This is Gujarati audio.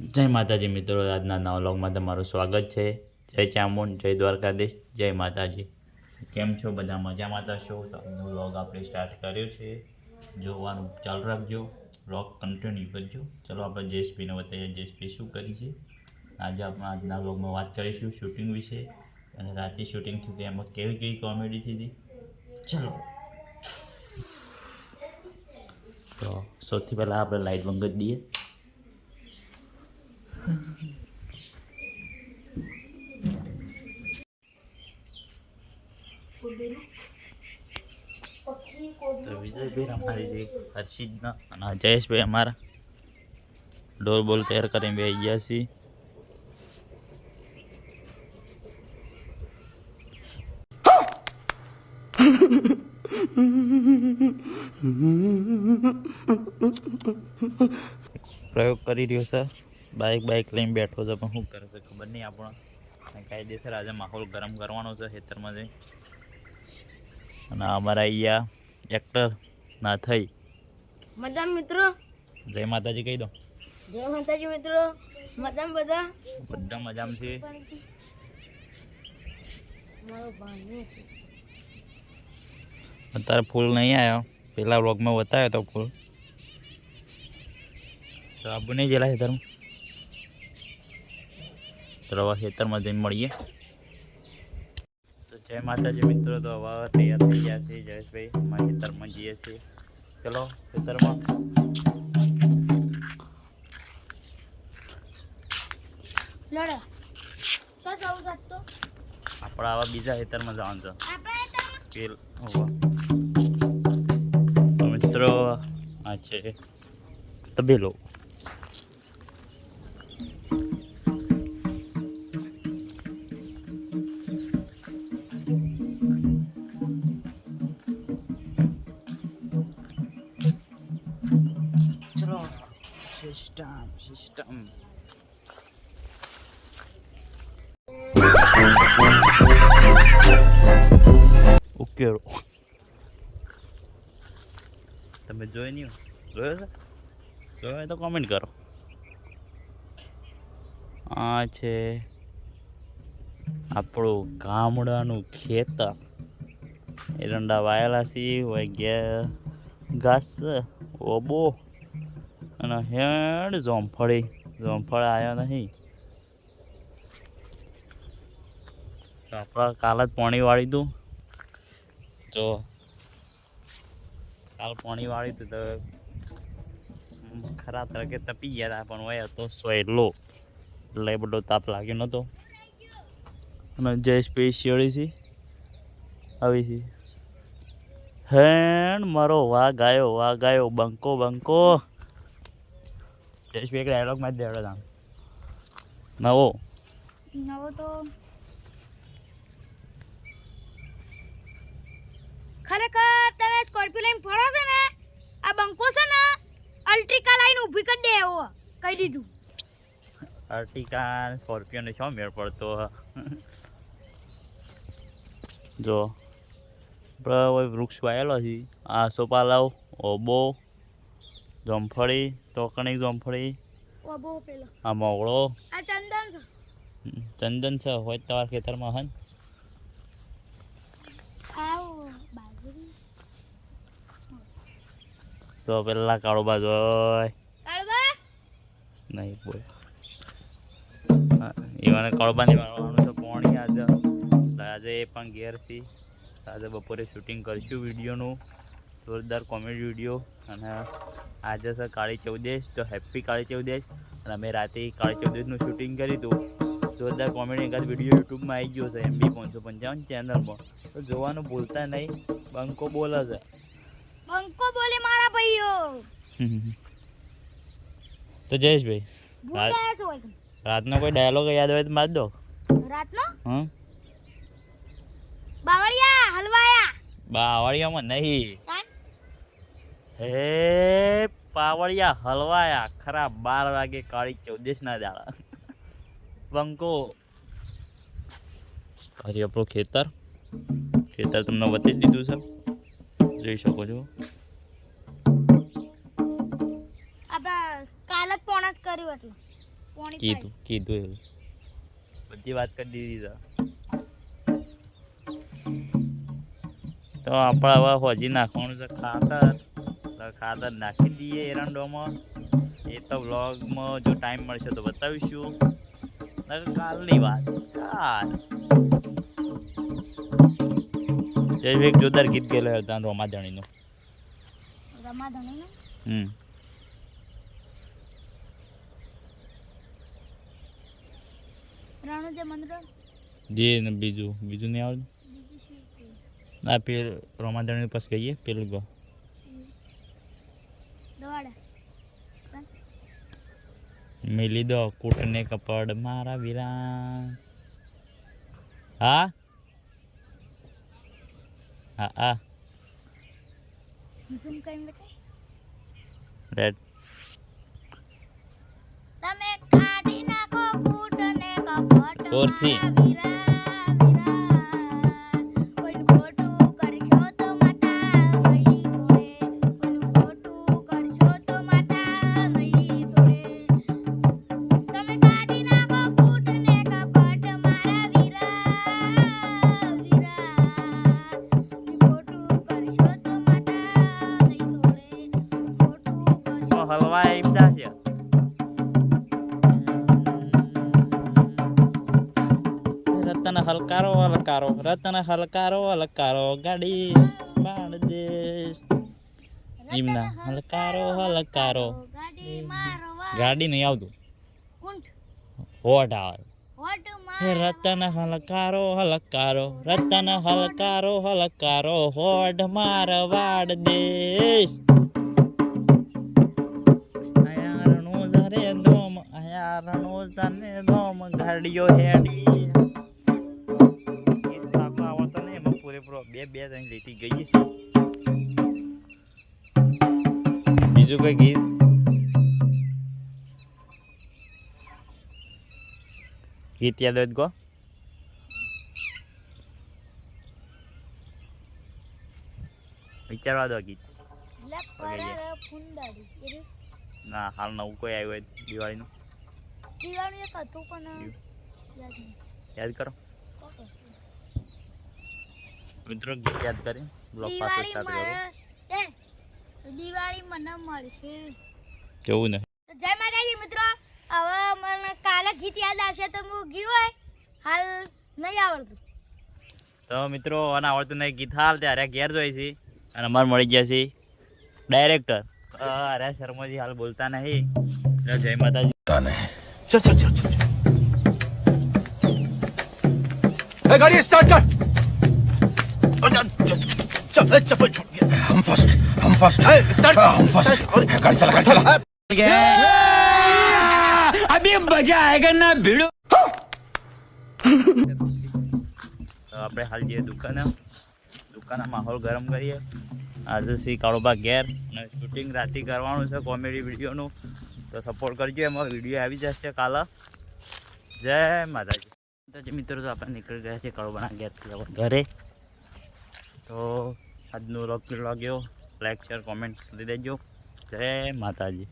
જય માતાજી મિત્રો, આજના નવા વ્લોગમાં તમારું સ્વાગત છે. જય ચામુંડ, જય દ્વારકાધીશ, જય માતાજી. કેમ છો બધા? મજામાં થશો તો આજનો વ્લોગ આપણે સ્ટાર્ટ કર્યો છે. જોવાનું ચાલુ રાખજો. વ્લોગ કન્ટિન્યુ કરજો. ચલો આપણે જેએસપીને બતાવીએ, જેએસપી શું કરી છે. આજે આપણે આજના વ્લોગમાં વાત કરીશું શૂટિંગ વિશે. અને રાતે શૂટિંગ થયું હતું, એમાં કેવી કેવી કોમેડી થઈ હતી? ચલો. તો સૌથી પહેલાં આપણે લાઇટ બંધ કરી દઈએ. તો વિજયભાઈ અમારી જે હર્ષિદના અને જયેશભાઈ અમારા ડોર બોલ તૈયાર કરીને બે ગયા છીએ. પ્રયોગ કરી રહ્યો છે. બાઇક બાઇક લઈને બેઠો છે પણ શું કરે છે ખબર નહીં આપણો કાયદેસર આજે માહોલ ગરમ કરવાનો છે ખેતરમાં જઈ. અને અમારા અહીંયા એક્ટર ના થઈ મજા મિત્રો? જય માતાજી કહી દો. જય માતાજી મિત્રો. મજામાં બધા? બધા મજામાં છે. અત્યારે ફૂલ નહીં આવ્યો પેલા વ્લોગમાં બતાવ્યો તો ફૂલ. તો આબુ નહીં ગયેલા ખેતરમાં? તો ખેતરમાં જઈને મળીએ. તો જય માતાજી મિત્રો તો હવે તૈયાર થઈ ગયા છે જયેશભાઈ. અમારા ખેતરમાં જઈએ છીએ. ચલો ખેતરમાં. આપણે આવા બીજા ખેતરમાં જવાનું છે. પેલ મિત્રો આ છે તબેલો. સિસ્ટમ સિસ્ટમ ઉકેળો તમે જોઈ નહીં હોય? જોયો છે જોયો હોય તો કોમેન્ટ કરો આ છે આપણું ગામડાનું ખેતર એરંડા વાયેલા છે હોય ગયા ઘાસ છે, ઓબો અને હેડ જોમફળી જોમફળ આવ્યો નહીં. આપણે કાલ જ પાણી વાળી દઉં. તો કાલ પાણી વાળી હતું તો ખરા તરકે તપી ગયા હતા, પણ હોય તો સોયલો. એટલે બધો તાપ લાગ્યો નહોતો અને જે સ્પેશિયલી છે, આવી છે. હેણ મારો વાઘ આવ્યો વાઘ આવ્યો બંકો બંકો. જયેશભાઈ એક ડાયલોગમાં જ દેવડો આમ નવો? નવો તો ખરેખર તમે સ્કોર્પિયો લઈને ફરો છો ને આ બંકો છે ને અલ્ટ્રિકા લાઈન ઊભી કરી દે એવો કહી દીધું. અર્ટિકા સ્કોર્પિયોને શો મેળ પડતો? જો. આપણે વૃક્ષ વાયેલો છે. આ સોપાલાવ ઓબો જોમફળી તોકણી જોમફળી. આ મોગળો. ચંદન છે. ચંદન છે હોય તમારા ખેતરમાં હન તો પેલા કાળો બાજુ નહીં બોલ. એવાને કળબાની મારવાનું છે પોણી આજે. આજે એ પણ ઘેર છે આજે બપોરે શૂટિંગ કરીશું વિડીયોનું. જોરદાર કોમેડી વીડિયો અને આજે સર કાળી ચૌદેશ તો હેપી કાળી ચૌદેશ. અને અમે રાતે કાળી ચૌદેશનું શૂટિંગ કર્યું હતું. જોરદાર કોમેડી એકાદ વીડિયો યુટ્યુબમાં આવી ગયો છે એમબી પાંચસો પંચાવન ચેનલમાં. તો જોવાનું ભૂલતા નહીં બંકો બોલે છે. બંકો બોલે મારા ભાઈઓ. તો જયેશભાઈ. રાતનો કોઈ ડાયલોગ યાદ હોય તો માર દો. રાતનો? હા બાવળિયા હલવાયા. બાવળિયામાં નહીં. હે પાવળિયા હલવાયા. ખરા બાર વાગે કાળી ચૌદેશ ના દાડા. બંકો. હરી આપણું ખેતર. ખેતર તમને બતાવી દીધું છે. જોઈ શકો છો. આપણે કાલ જ પોણા જ કર્યું એટલે. કીધું કીધું એવું બધી વાત કરી દીધી છે. તો આપણે હવે હોજી નાખવાનું છે ખાતર. તો ખાતર નાખી દઈએ એરંડોમાં. એ તો વ્લોગમાં જો ટાઈમ મળશે તો બતાવીશું. કાલની વાત. કાલ. જય એક જોરદાર ગીત ગયેલો હતા રમાધણીનું. ધણીનું હમ. રણુ જે જે ને બીજું બીજું નહીં આવડતું? ના પેલું રોમા ધણીનું પછી કહીએ પેલું ગો દવાડા મિલી દો કૂટને કપડ મારા વીરા. હા? હા હા. ઝૂમ કરીને બતાય. રેડ. તમે કાઢી નાખો કૂટને કપડ મારા વીરા. હલકારો રતન હલકારો હલકારો ગાડી બાળ દેશ. એમના હલકારો હલકારો ગાડી નહીં આવતું. હોટ આવે. હે રતન હલકારો હલકારો રતન હલકારો હલકારો હોડ માર વાડ દેશ. અયારણો જરે ધોમ અયારણો જને ધોમ ગાડીઓ હેડી. એમાં બે બે ત્રણ લીટી ગઈ છે. બીજું કોઈ ગીત? ગીત યાદ હોય ગો વિચારવા દો ગીત. ના હાલ નવું કોઈ આવ્યું હોય દિવાળીનું. દિવાળી એક હતું પણ યાદ કરો. મિત્રો ગીત યાદ કરી. બ્લોગ પાસે સ્ટાર્ટ કરો. દિવાળી મને મળશે. કેવું ને? જય માતાજી મિત્રો. હવે મને કાલે ગીત યાદ આવશે તો હું ગયું હોય. હાલ નહીં આવડતું. તો મિત્રો અને આવડતું નહીં. ગીત હાલ ત્યારે ઘેર જોઈ છે અને અમારે મળી ગયા છે ડાયરેક્ટર. અરે શર્માજી હાલ બોલતા નહીં. જય માતાજી. ચલ ચલ ચલ ચલ ગાડી સ્ટાર્ટ કર. स्टार्ट कर चल ए, चप्पल छूट गया हम फर्स्ट हम फर्स्ट स्टार्ट हम फर्स्ट गाड़ी चला गाड़ी चला તો આપણે હાલ જઈએ દુકાને દુકાનના માહોલ ગરમ કરીએ આજે શ્રી કાળોબા ઘેર અને શૂટિંગ રાતે કરવાનું છે કોમેડી વિડીયોનું તો સપોર્ટ કરજો એમાં વિડીયો આવી જશે કાલે જય માતાજી તો જે મિત્રો તો આપણે નીકળી ગયા છે કાળોબાના ઘેરથી હવે ઘરે તો આજનો રોગ લાગ્યો લાઈક શેર કોમેન્ટ કરી દેજો. જય માતાજી.